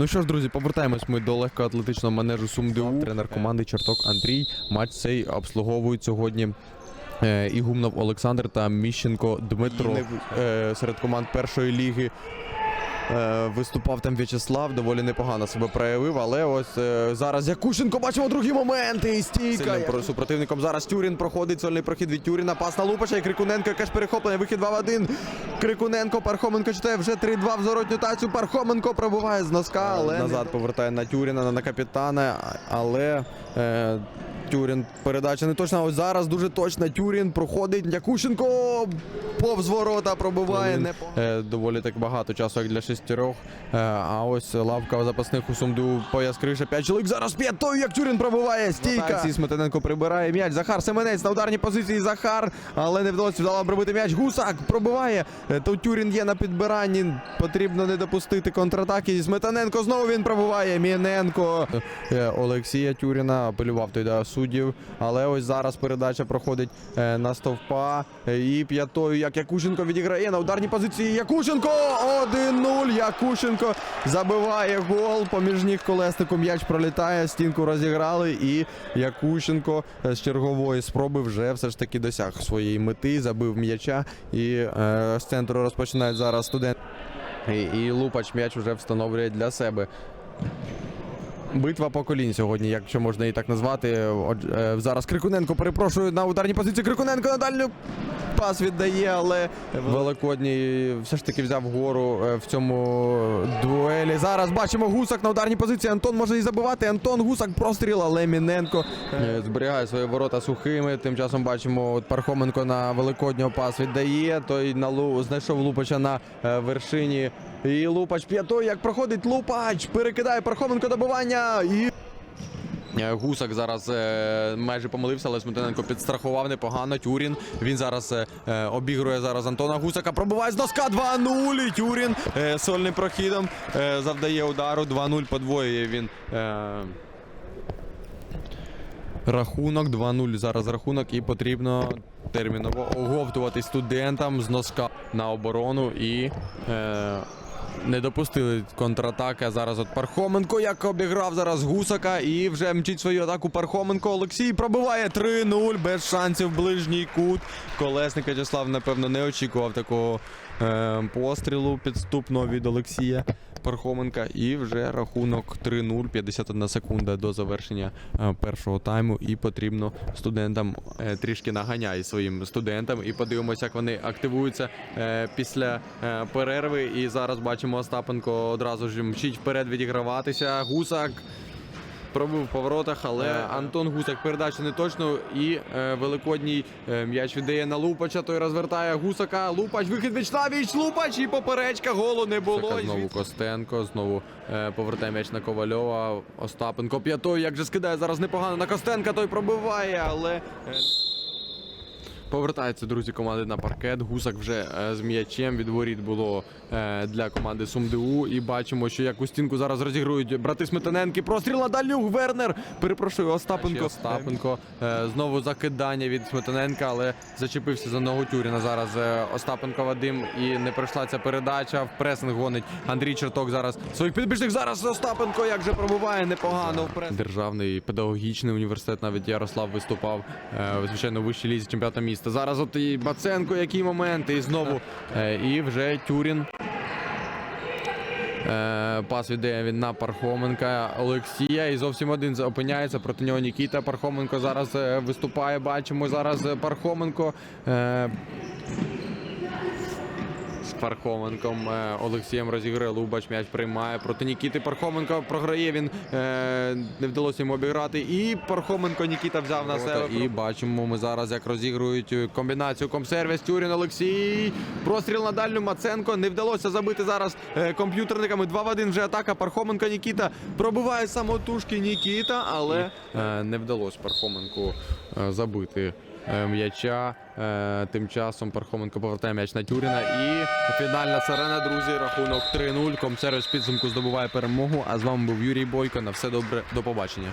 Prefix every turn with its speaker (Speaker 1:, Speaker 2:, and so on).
Speaker 1: Ну що ж, друзі, повертаємось ми до легкоатлетичного манежу Сумдеу. Тренер команди Черток Андрій. Матч цей обслуговують сьогодні. І Ігумнов Олександр та Міщенко Дмитро Е, серед команд першої ліги. Е, Виступав там В'ячеслав, доволі непогано себе проявив, але ось е, зараз Якушенко бачимо другі моменти. І стійка Сильним супротивником. Зараз Тюрін проходить сольний прохід від Тюріна. Пас на Лупача і Крикуненко якесь перехоплення. Вихід 2 в 1. Крикуненко, Пархоменко читає вже 3-2 в зворотню тацю. Пархоменко пробуває з носка, але назад повертає на Тюріна, на- на капітана. Але е, Тюрін передача не точна. Ось зараз дуже точна. Тюрін проходить. Якушенко повз ворота пробиває. Не по- е, доволі так багато часу, як для шестерьох. Е, а ось лавка запасних у Сумду пояс криша. П'ять чоловік зараз п'ятою, як Тюрін пробиває. Стійка. Ці Сметаненко прибирає м'яч. Захар Семенець на ударній позиції. Захар, але не вдалося вдало пробити м'яч. Гусак пробиває. Е, То Тюрін є на підбиранні. Потрібно не допустити контратаки. Сметаненко знову він пробиває. Міненко Е, Олексія Тюріна апелював той до суддів. Але ось зараз передача проходить е, на стовпа. Е, І п'ятою, як Якушенко відіграє на ударній позиції. Якушенко 1-0. Якушенко забиває гол. Поміж ніг колеснику м'яч пролітає. Стінку розіграли. І Якушенко е, з чергової спроби вже все ж таки досяг своєї мети. Забив м'яча. І з центру розпочинають зараз студент. І, і Лупач м'яч вже встановлює для себе. Битва поколінь сьогодні, якщо можна її так назвати. Е, зараз Крикуненко перепрошую на ударній позиції. Крикуненко на дальню пас віддає, але Великодній все ж таки взяв гору е, в цьому дуелі. Зараз бачимо Гусак на ударній позиції. Антон може і забивати. Антон Гусак простріл, але Міненко е, зберігає свої ворота сухими. Тим часом бачимо от Пархоменко на Великоднього пас віддає. Той на лу знайшов Лупача на вершині. І Лупач п'ятою, як проходить Лупач, перекидає Пархоменко добивання і. Е, Гусак зараз е, майже помилився, але Сметаненко підстрахував непогано. Тюрін. Він зараз е, обігрує зараз Антона Гусака. Пробиває з доска 2-0. І Тюрін сольним прохідом завдає удару. 2-0 подвоює він. Рахунок 2-0 зараз рахунок, і потрібно терміново оговтувати студентам з носка на оборону і. Не допустили контратаки. Зараз от Пархоменко як обіграв зараз Гусака і вже мчить свою атаку Пархоменко. Олексій пробиває 3-0 без шансів ближній кут. Колесник Вячеслав, напевно, не очікував такого е, пострілу підступного від Олексія Пархоменка. І вже рахунок 3-0, 51 секунда до завершення е, першого тайму. І потрібно студентам е, трішки наганяй своїм студентам. І подивимося, як вони активуються е, після перерви. І зараз бачимо Остапенко одразу ж мчить вперед відіграватися. Гусак. Пробив в поворотах, але Антон Гусак передачу не точно. І е, великодній е, м'яч віддає на Лупача. Той розвертає Гусака. Лупач, вихід Вічнавіч, Лупач і поперечка. Голу не було. Знову Костенко, знову е, повертає м'яч на Ковальова. Остапенко п'ятою. Як же скидає зараз непогано на Костенка. Той пробиває, але. Повертаються друзі команди на паркет. Гусак вже е, з м'ячем від воріт було е, для команди СумДУ. І бачимо, що як у стінку зараз розігрують брати Сметаненки. Простріл на дальню. Вернер. Перепрошую, Остапенко. Остапенко. Е, знову закидання від Сметаненка, але зачепився за ногу Тюріна. Зараз е, Остапенко Вадим і не пройшла ця передача. В пресинг гонить Андрій Черток зараз своїх підбіжних. Зараз Остапенко як же пробиває непогано. в пресинг. Державний педагогічний університет. Навіть Ярослав виступав е, звичайно в вищій лізі чемпіонату міста. Зараз от і Баценко, які моменти, і знову е, і вже Тюрін. Е, Пас віддає він на Пархоменка Олексія. І зовсім один опиняється проти нього Нікіта. Пархоменко зараз е, виступає. Бачимо зараз Пархоменко. Пархоменком е, Олексієм розіграє Лубач м'яч приймає проти Нікіти. Пархоменко програє. Він е, не вдалося йому обіграти. І Пархоменко Нікіта взяв на себе. І бачимо ми зараз, як розігрують е, комбінацію комсервіс. Тюрін Олексій. Простріл на дальню Маценко. Не вдалося забити зараз комп'ютерниками. 2 в 1 вже атака. Пархоменко Нікіта пробиває самотужки Нікіта, але не вдалося Пархоменку забити м'яча. Е, Тим часом Пархоменко повертає м'яч на Тюріна. І фінальна сирена, друзі. Рахунок 3-0. Комсервіс підсумку здобуває перемогу. А з вами був Юрій Бойко. На все добре. До побачення.